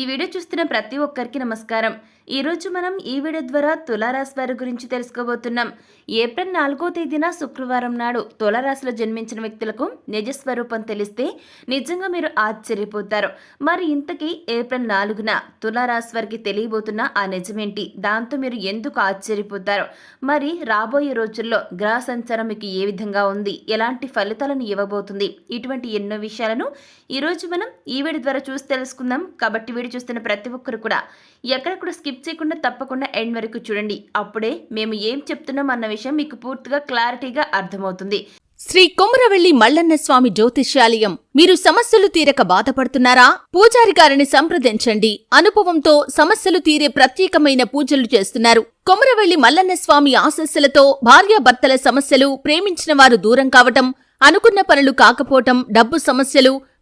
ఈ వీడియో చూస్తున్న ప్రతి ఒక్కరికి నమస్కారం. ఈరోజు మనం ఈ వీడియో ద్వారా తులారాశి వారి గురించి తెలుసుకోబోతున్నాం. ఏప్రిల్ నాలుగో తేదీన శుక్రవారం నాడు తులారాశిలో జన్మించిన వ్యక్తులకు నిజ స్వరూపం తెలిస్తే నిజంగా మీరు ఆశ్చర్యపోతారు. మరి ఇంతకీ ఏప్రిల్ నాలుగున తులారాశి వారికి తెలియబోతున్న ఆ నిజమేంటి? దాంతో మీరు ఎందుకు ఆశ్చర్యపోతారు? మరి రాబోయే రోజుల్లో గ్రహ సంచారం మీకు ఏ విధంగా ఉంది? ఎలాంటి ఫలితాలను ఇవ్వబోతుంది? ఇటువంటి ఎన్నో విషయాలను ఈరోజు మనం ఈ వీడియో ద్వారా చూసి తెలుసుకుందాం. కాబట్టి వీడియో చూస్తున్న ప్రతి ఒక్కరు కూడా ఎక్కడ స్కిప్ చేయకుండా తప్పకుండా ఎండ్ వరకు చూడండి. అప్పుడే మేము ఏం చెప్తున్నాం అన్న విషయం మీకు పూర్తిగా క్లారిటీగా అర్థమవుతుంది. శ్రీ కొమరవెల్లి మల్లన్న స్వామి జ్యోతిష్యాలయం. మీరు సమస్యలు తీరక బాధపడుతున్నారా? పూజారి గారిని సంప్రదించండి. అనుభవంతో సమస్యలు తీరే ప్రత్యేకమైన పూజలు చేస్తున్నారు. కొమరవెల్లి మల్లన్న స్వామి ఆశస్సులతో భార్యాభర్తల సమస్యలు ప్రేమించిన వారు దూరం కావటం అనుకున్న పనులు కాకపోవటం డబ్బు సమస్యలు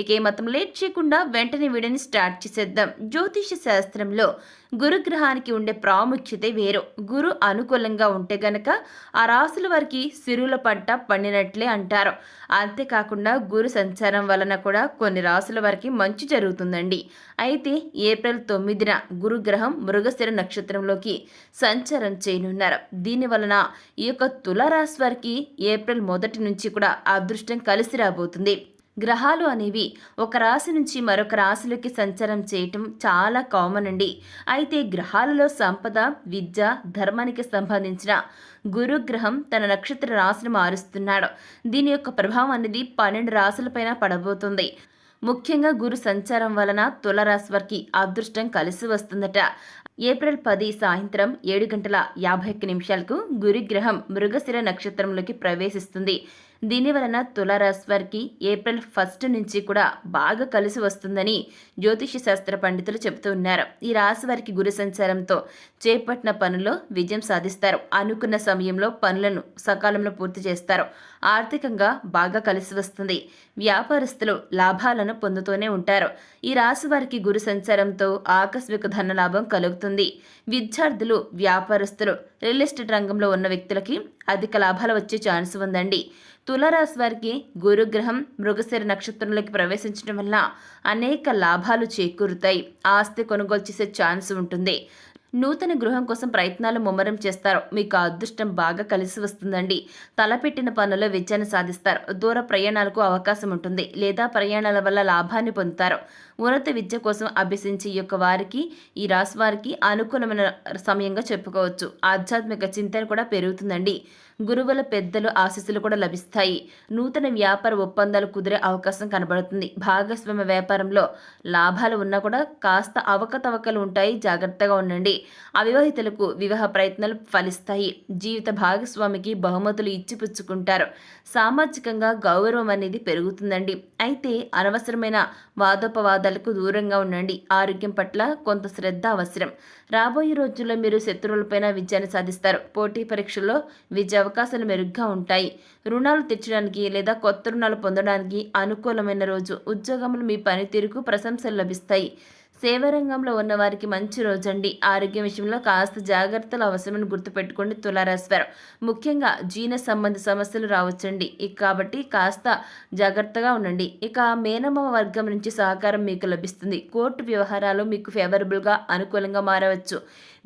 ఇక ఏ మాత్రం లేట్ చేయకుండా వెంటనే వీడియోని స్టార్ట్ చేసేద్దాం. జ్యోతిష శాస్త్రంలో గురుగ్రహానికి ఉండే ప్రాముఖ్యత వేరు. గురు అనుకూలంగా ఉంటే గనక ఆ రాసుల వారికి సిరుల పంట పండినట్లే అంటారు. అంతేకాకుండా గురు సంచారం వలన కూడా కొన్ని రాసుల వారికి మంచి జరుగుతుందండి. అయితే ఏప్రిల్ తొమ్మిదిన గురుగ్రహం మృగశిర నక్షత్రంలోకి సంచారం చేయనున్నారు. దీని వలన ఈ యొక్క తులారాశి వారికి ఏప్రిల్ మొదటి నుంచి కూడా అదృష్టం కలిసి రాబోతుంది. గ్రహాలు అనేవి ఒక రాశి నుంచి మరొక రాశిలోకి సంచారం చేయటం చాలా కామన్ అండి. అయితే గ్రహాలలో సంపద విద్య ధర్మానికి సంబంధించిన గురుగ్రహం తన నక్షత్ర రాశిని మారుస్తున్నాడు. దీని యొక్క ప్రభావం అనేది పన్నెండు రాశులపైన పడబోతుంది. ముఖ్యంగా గురు సంచారం వలన తులరాశి వారికి అదృష్టం కలిసి వస్తుందట. ఏప్రిల్ పది సాయంత్రం ఏడు గంటల యాభై ఒక్క నిమిషాలకు గురుగ్రహం మృగశిర నక్షత్రంలోకి ప్రవేశిస్తుంది. దీని వలన తులారాశి వారికి ఏప్రిల్ ఫస్ట్ నుంచి కూడా బాగా కలిసి వస్తుందని జ్యోతిష శాస్త్ర పండితులు చెబుతూ ఉన్నారు. ఈ రాశి వారికి గురి సంచారంతో చేపట్టిన పనుల్లో విజయం సాధిస్తారు. అనుకున్న సమయంలో పనులను సకాలంలో పూర్తి చేస్తారు. ఆర్థికంగా బాగా కలిసి వస్తుంది. వ్యాపారస్తులు లాభాలను పొందుతూనే ఉంటారు. ఈ రాశి వారికి గురి సంచారంతో ఆకస్మిక ధన లాభం కలుగుతుంది. విద్యార్థులు వ్యాపారస్తులు రియల్ ఎస్టేట్ రంగంలో ఉన్న వ్యక్తులకి అధిక లాభాలు వచ్చే ఛాన్స్ ఉందండి. తులారాశి వారికి గురుగ్రహం మృగశిర నక్షత్రంలోకి ప్రవేశించడం వల్ల అనేక లాభాలు చేకూరుతాయి. ఆస్తి కొనుగోలు చేసే ఛాన్స్ ఉంటుంది. నూతన గృహం కోసం ప్రయత్నాలు ముమ్మరం చేస్తారు. మీకు అదృష్టం బాగా కలిసి వస్తుందండి. తలపెట్టిన పనుల్లో విజయాన్ని సాధిస్తారు. దూర ప్రయాణాలకు అవకాశం ఉంటుంది. లేదా ప్రయాణాల వల్ల లాభాన్ని పొందుతారు. ఉన్నత విద్య కోసం అభ్యసించే యొక్క వారికి ఈ రాశి వారికి అనుకూలమైన సమయంగా చెప్పుకోవచ్చు. ఆధ్యాత్మిక చింతన కూడా పెరుగుతుందండి. గురువుల పెద్దలు ఆశీస్సులు కూడా లభిస్తాయి. నూతన వ్యాపార ఒప్పందాలు కుదిరే అవకాశం కనబడుతుంది. భాగస్వామ్య వ్యాపారంలో లాభాలు ఉన్నా కూడా కాస్త అవకతవకలు ఉంటాయి. జాగ్రత్తగా ఉండండి. అవివాహితులకు వివాహ ప్రయత్నాలు ఫలిస్తాయి. జీవిత భాగస్వామికి బహుమతులు ఇచ్చిపుచ్చుకుంటారు. సామాజికంగా గౌరవం అనేది పెరుగుతుందండి. అయితే అనవసరమైన వాదోపవాదాలకు దూరంగా ఉండండి. ఆరోగ్యం పట్ల కొంత శ్రద్ధ అవసరం. రాబోయే రోజుల్లో మీరు శత్రువులపైన విజయాన్ని సాధిస్తారు. పోటీ పరీక్షల్లో విజయ అవకాశాలు మెరుగ్గా ఉంటాయి. రుణాలు తెచ్చడానికి లేదా కొత్త రుణాలు పొందడానికి అనుకూలమైన రోజు ఉద్యోగంలో మీ పనితీరుకు ప్రశంసలు లభిస్తాయి. సేవారంగంలో ఉన్న వారికి మంచి రోజండి. ఆరోగ్యం విషయంలో కాస్త జాగ్రత్తలు అవసరమని గుర్తుపెట్టుకోండి తులారాశివారు. ముఖ్యంగా జీర్ణ సంబంధ సమస్యలు రావచ్చండి. ఇక కాబట్టి కాస్త జాగ్రత్తగా ఉండండి. ఇక మేనమ్మ వర్గం నుంచి సహకారం మీకు లభిస్తుంది. కోర్టు వ్యవహారాలు మీకు ఫేవరబుల్గా అనుకూలంగా మారవచ్చు.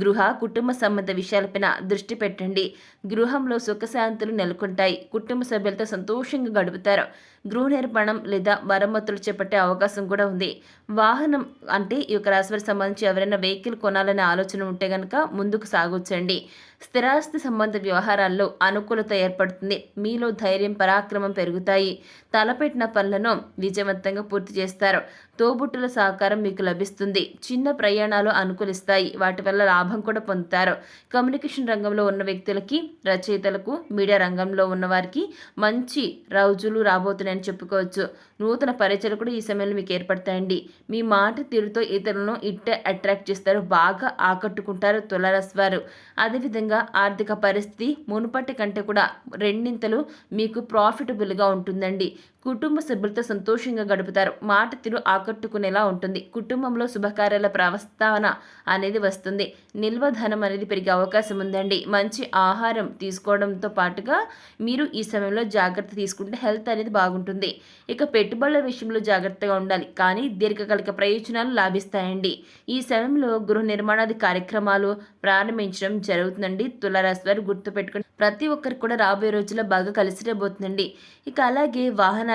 గృహ కుటుంబ సంబంధ విషయాలపైన దృష్టి పెట్టండి. గృహంలో సుఖశాంతులు నెలకొంటాయి. కుటుంబ సభ్యులతో సంతోషంగా గడుపుతారు. గృహ నిర్మాణం లేదా మరమ్మతులు చేపట్టే అవకాశం కూడా ఉంది. వాహనం అంటే ఈ యొక్క రాశివారికి సంబంధించి ఎవరైనా వెహికల్ కొనాలనే ఆలోచన ఉంటే కనుక ముందుకు సాగొచ్చండి. స్థిరాస్తి సంబంధ వ్యవహారాల్లో అనుకూలత ఏర్పడుతుంది. మీలో ధైర్యం పరాక్రమం పెరుగుతాయి. తలపెట్టిన పనులను విజయవంతంగా పూర్తి చేస్తారు. తోబుట్టుల సహకారం మీకు లభిస్తుంది. చిన్న ప్రయాణాలు అనుకూలిస్తాయి. వాటి వల్ల లాభం లాభం కూడా పొందుతారు. కమ్యూనికేషన్ రంగంలో ఉన్న వ్యక్తులకి రచయితలకు మీడియా రంగంలో ఉన్న వారికి మంచి రోజులు రాబోతున్నాయని చెప్పుకోవచ్చు. నూతన పరిచయాలు కూడా ఈ సమయంలో మీకు ఏర్పడతాయండి. మీ మాట తీరుతో ఇతరులను ఇట్టే అట్రాక్ట్ చేస్తారు. బాగా ఆకట్టుకుంటారు తులారాశి వారు. అదేవిధంగా ఆర్థిక పరిస్థితి మునుపటి కంటే కూడా రెండింతలు మీకు ప్రాఫిటబుల్గా ఉంటుందండి. కుటుంబ సభ్యులతో సంతోషంగా గడుపుతారు. మాట తీరు ఆకట్టుకునేలా ఉంటుంది. కుటుంబంలో శుభకార్యాల ప్రవస్థాన అనేది వస్తుంది. నిల్వ ధనం అనేది పెరిగే అవకాశం ఉందండి. మంచి ఆహారం తీసుకోవడంతో పాటుగా మీరు ఈ సమయంలో జాగ్రత్త తీసుకుంటే హెల్త్ అనేది బాగుంటుంది. ఇక పెట్టుబడుల విషయంలో జాగ్రత్తగా ఉండాలి. కానీ దీర్ఘకాలిక ప్రయోజనాలు లాభిస్తాయండి. ఈ సమయంలో గృహ నిర్మాణాది కార్యక్రమాలు ప్రారంభించడం జరుగుతుందండి. తులారాశి వారు గుర్తుపెట్టుకుని ప్రతి ఒక్కరికి కూడా రాబోయే రోజుల్లో బాగా కలిసిరబోతుందండి ఇక అలాగే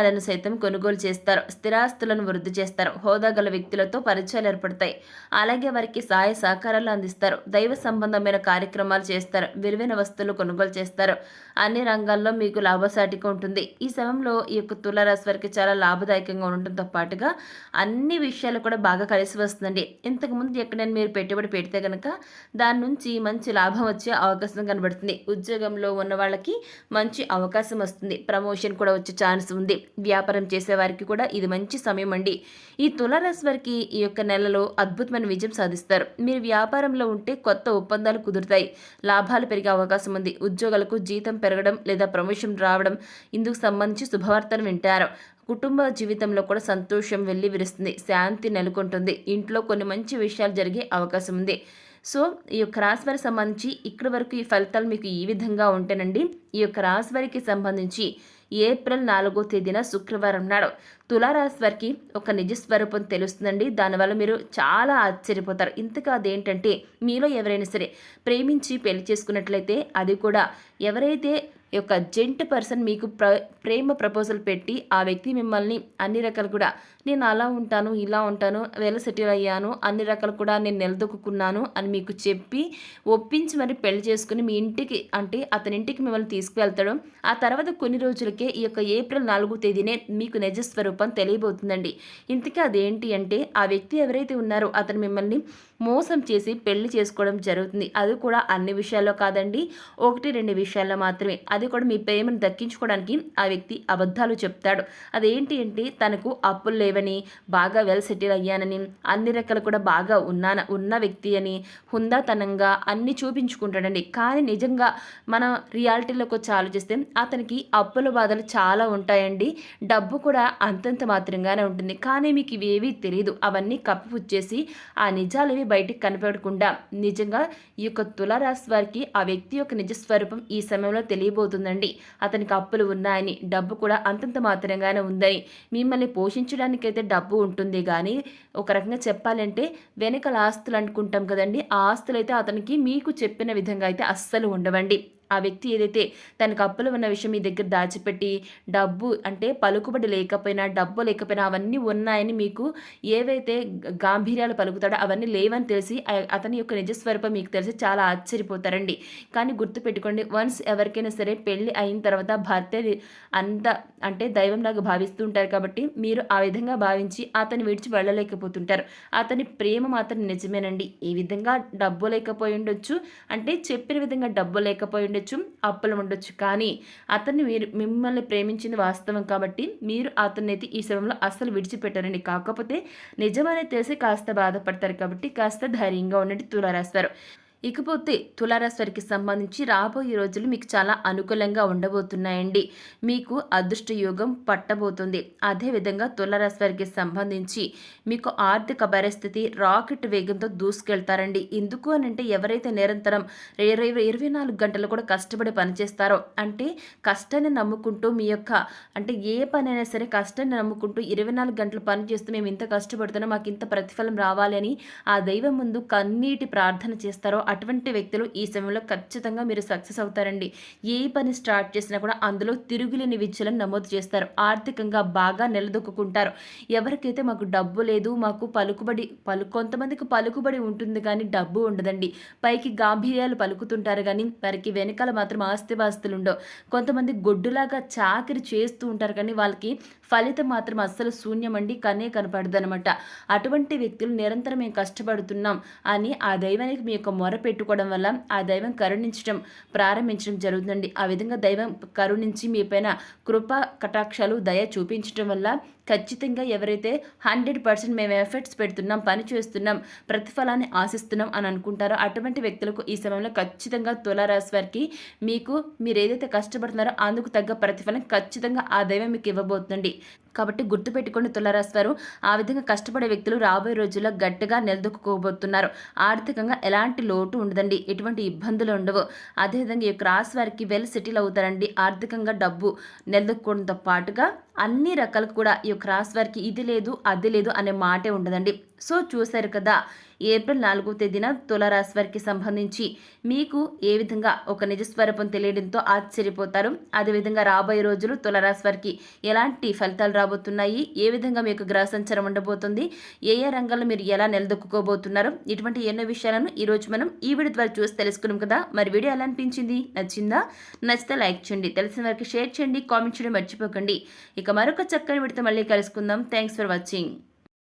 వాహనాలను సైతం కొనుగోలు చేస్తారు. స్థిరాస్తులను వృద్ధి చేస్తారు. హోదా గల వ్యక్తులతో పరిచయాలు ఏర్పడతాయి. అలాగే వారికి సహాయ సహకారాలు అందిస్తారు. దైవ సంబంధమైన కార్యక్రమాలు చేస్తారు. విలువైన వస్తువులు కొనుగోలు చేస్తారు. అన్ని రంగాల్లో మీకు లాభసాటిగా ఉంటుంది. ఈ సమయంలో ఈ యొక్క తులారాశి వారికి చాలా లాభదాయకంగా ఉండటంతో పాటుగా అన్ని విషయాలు కూడా బాగా కలిసి వస్తుందండి. ఇంతకుముందు ఎక్కడైనా మీరు పెట్టుబడి పెడితే కనుక దాని నుంచి మంచి లాభం వచ్చే అవకాశం కనబడుతుంది. ఉద్యోగంలో ఉన్న వాళ్ళకి మంచి అవకాశం వస్తుంది. ప్రమోషన్ కూడా వచ్చే ఛాన్స్ ఉంది. వ్యాపారం చేసేవారికి కూడా ఇది మంచి సమయం అండి. ఈ తులారాశి వారికి ఈ యొక్క నెలలో అద్భుతమైన విజయం సాధిస్తారు. మీరు వ్యాపారంలో ఉంటే కొత్త ఒప్పందాలు కుదురుతాయి. లాభాలు పెరిగే అవకాశం ఉంది. ఉద్యోగులకు జీతం పెరగడం లేదా ప్రమోషన్ రావడం ఇందుకు సంబంధించి శుభవార్తలు వింటారు. కుటుంబ జీవితంలో కూడా సంతోషం వెళ్ళి విరుస్తుంది. శాంతి నెలకొంటుంది. ఇంట్లో కొన్ని మంచి విషయాలు జరిగే అవకాశం ఉంది. సో ఈ యొక్క రాశి వారికి సంబంధించి ఇక్కడి వరకు ఈ ఫలితాలు మీకు ఈ విధంగా ఉంటేనండి. ఈ యొక్క రాశి వారికి సంబంధించి ఏప్రిల్ నాలుగో తేదీన శుక్రవారం నాడు తులారాశి వారికి ఒక నిజ స్వరూపం తెలుస్తుందండి. దానివల్ల మీరు చాలా ఆశ్చర్యపోతారు. ఇంతగా అదేంటంటే మీలో ఎవరైనా సరే ప్రేమించి పెళ్ళి చేసుకున్నట్లయితే అది కూడా ఎవరైతే యొక్క జెంట్ పర్సన్ మీకు ప్ర ప్రేమ ప్రపోజల్ పెట్టి ఆ వ్యక్తి మిమ్మల్ని అన్ని రకాలు కూడా నేను అలా ఉంటాను ఇలా ఉంటాను వేళ సెటిల్ అయ్యాను అన్ని రకాలు కూడా నేను నిలదొక్కున్నాను అని మీకు చెప్పి ఒప్పించి మరి పెళ్ళి చేసుకుని మీ ఇంటికి అంటే అతని ఇంటికి మిమ్మల్ని తీసుకువెళ్తాడు. ఆ తర్వాత కొన్ని రోజులకే ఈ యొక్క ఏప్రిల్ నాలుగో తేదీనే మీకు నిజ స్వరూపం తెలియబోతుందండి. ఇంతకీ అదేంటి అంటే ఆ వ్యక్తి ఎవరైతే ఉన్నారో అతను మిమ్మల్ని మోసం చేసి పెళ్ళి చేసుకోవడం జరుగుతుంది. అది కూడా అన్ని విషయాల్లో కాదండి. ఒకటి రెండు విషయాల్లో మాత్రమే. అది కూడా మీ ప్రేమను దక్కించుకోవడానికి ఆ వ్యక్తి అబద్ధాలు చెప్తాడు. అదేంటి అంటే తనకు అప్పులు లేవని బాగా వెల్ సెటిల్ అయ్యానని అన్ని రకాలు కూడా బాగా ఉన్నాన ఉన్న వ్యక్తి అని హుందాతనంగా అన్ని చూపించుకుంటాడండి. కానీ నిజంగా మన రియాలిటీలోకి వచ్చి ఆలోచిస్తే అతనికి అప్పుల బాధలు చాలా ఉంటాయండి. డబ్బు కూడా అంతంత మాత్రంగానే ఉంటుంది. కానీ మీకు ఇవేవీ తెలియదు అవన్నీ కప్పిపుచ్చేసి ఆ నిజాలు ఇవి బయటికి కనపడకుండా నిజంగా ఈ యొక్క తులారాశి వారికి ఆ వ్యక్తి యొక్క నిజ స్వరూపం ఈ సమయంలో తెలియబోతుందండి అతనికి అప్పులు ఉన్నాయని డబ్బు కూడా అంతంత మాత్రంగానే ఉందని. మిమ్మల్ని పోషించడానికైతే డబ్బు ఉంటుంది కానీ ఒక రకంగా చెప్పాలంటే వెనకల ఆస్తులు అనుకుంటాం కదండి. ఆ ఆస్తులైతే అతనికి మీకు చెప్పిన విధంగా అయితే అస్సలు ఉండవండి. ఆ వ్యక్తి ఏదైతే తనకు అప్పులు ఉన్న విషయం మీ దగ్గర దాచిపెట్టి డబ్బు అంటే పలుకుబడి లేకపోయినా డబ్బు లేకపోయినా అవన్నీ ఉన్నాయని మీకు ఏవైతే గాంభీర్యాలు పలుకుతాడో అవన్నీ లేవని తెలిసి అతని యొక్క నిజస్వరూపం మీకు తెలిసి చాలా ఆశ్చర్యపోతారండి. కానీ గుర్తుపెట్టుకోండి వన్స్ ఎవరికైనా సరే పెళ్ళి అయిన తర్వాత భర్త అంత అంటే దైవంలాగా భావిస్తూ ఉంటారు కాబట్టి మీరు ఆ విధంగా భావించి అతను విడిచి వెళ్ళలేకపోతుంటారు. అతని ప్రేమ మాత్రం నిజమేనండి. ఈ విధంగా డబ్బు లేకపోయి ఉండొచ్చు అంటే చెప్పిన విధంగా డబ్బు లేకపోయి ఉండొచ్చు అప్పులు ఉండొచ్చు. కానీ అతన్ని మీరు మిమ్మల్ని ప్రేమించింది వాస్తవం కాబట్టి మీరు అతన్ని అయితే ఈ సమయంలో అస్సలు విడిచిపెట్టారండి. కాకపోతే నిజమనే తెలిసి కాస్త బాధపడతారు కాబట్టి కాస్త ధైర్యంగా ఉండండి తులారాస్తారు ఇకపోతే తులారాశి వారికి సంబంధించి రాబోయే రోజులు మీకు చాలా అనుకూలంగా ఉండబోతున్నాయండి. మీకు అదృష్ట యోగం పట్టబోతుంది. అదేవిధంగా తులారాశి వారికి సంబంధించి మీకు ఆర్థిక పరిస్థితి రాకెట్ వేగంతో దూసుకెళ్తారండి. ఎందుకు అని అంటే ఎవరైతే నిరంతరం ఇరవై ఇరవై నాలుగు గంటలు కూడా కష్టపడి పనిచేస్తారో అంటే కష్టాన్ని నమ్ముకుంటూ మీ యొక్క అంటే ఏ పనైనా సరే కష్టాన్ని నమ్ముకుంటూ ఇరవై నాలుగు గంటలు పని చేస్తూ మేము ఇంత కష్టపడుతున్నాం మాకు ఇంత ప్రతిఫలం రావాలి అని ఆ దైవం ముందు కన్నీటి ప్రార్థన చేస్తారో అటువంటి వ్యక్తులు ఈ సమయంలో ఖచ్చితంగా మీరు సక్సెస్ అవుతారండి. ఏ పని స్టార్ట్ చేసినా కూడా అందులో తిరుగులేని విద్యలను నమోదు చేస్తారు. ఆర్థికంగా బాగా నిలదొక్కుంటారు ఎవరికైతే మాకు డబ్బు లేదు మాకు పలుకుబడి పలు కొంతమందికి పలుకుబడి ఉంటుంది కానీ డబ్బు ఉండదండి. పైకి గాంభీర్యాలు పలుకుతుంటారు కానీ వారికి వెనకాల మాత్రం ఆస్తిపాస్తులు ఉండవు. కొంతమంది గొడ్డులాగా చాకిరి చేస్తూ ఉంటారు కానీ వాళ్ళకి ఫలితం మాత్రం అస్సలు శూన్యమండి కనే కనపడదనమాట. అటువంటి వ్యక్తులు నిరంతరం మేము కష్టపడుతున్నాం అని ఆ దైవానికి మీ యొక్క మొర పెట్టుకోవడం వల్ల ఆ దైవం కరుణించడం ప్రారంభించడం జరుగుతుందండి. ఆ విధంగా దైవం కరుణించి మీ పైన కృప కటాక్షాలు దయ చూపించడం వల్ల ఖచ్చితంగా ఎవరైతే హండ్రెడ్ పర్సెంట్ మేము ఎఫర్ట్స్ పెడుతున్నాం పని చేస్తున్నాం ప్రతిఫలాన్ని ఆశిస్తున్నాం అని అనుకుంటారో అటువంటి వ్యక్తులకు ఈ సమయంలో ఖచ్చితంగా తులారాశి వారికి మీకు మీరు ఏదైతే కష్టపడుతున్నారో అందుకు తగ్గ ప్రతిఫలం ఖచ్చితంగా ఆ దైవం మీకు ఇవ్వబోతుంది కాబట్టి గుర్తుపెట్టుకుని తులారాశి వారు ఆ విధంగా కష్టపడే వ్యక్తులు రాబోయే రోజుల్లో గట్టిగా నిలదొక్కుకోబోతున్నారు. ఆర్థికంగా ఎలాంటి లోటు ఉండదండి ఎటువంటి ఇబ్బందులు ఉండవు. అదేవిధంగా ఈ యొక్క రాశి వారికి వెల్ సెటిల్ అవుతారండి. ఆర్థికంగా డబ్బు నిలదొక్కోవడంతో పాటుగా అన్ని రకాలకు కూడా ఈ క్రాస్ వర్క్ ఇది లేదు అది లేదు అనే మాటే ఉండదండి. సో చూశారు కదా ఏప్రిల్ నాలుగో తేదీన తులారాశి వారికి సంబంధించి మీకు ఏ విధంగా ఒక నిజస్వరూపం తెలియడంతో ఆశ్చర్యపోతారు. అదేవిధంగా రాబోయే రోజులు తులారాశి వారికి ఎలాంటి ఫలితాలు రాబోతున్నాయి? ఏ విధంగా మీకు గ్రహ సంచారం ఉండబోతుంది? ఏ ఏ రంగాల్లో మీరు ఎలా నిలదొక్కుకోబోతున్నారు? ఇటువంటి ఎన్నో విషయాలను ఈరోజు మనం ఈ వీడియో ద్వారా చూసి తెలుసుకున్నాం కదా? మరి వీడియో ఎలా అనిపించింది? నచ్చిందా? నచ్చితే లైక్ చేయండి. తెలిసిన వారికి షేర్ చేయండి. కామెంట్ చేయడం మర్చిపోకండి. ఇక మరొక చక్కని విడితే మళ్ళీ కలుసుకుందాం. Thanks for watching.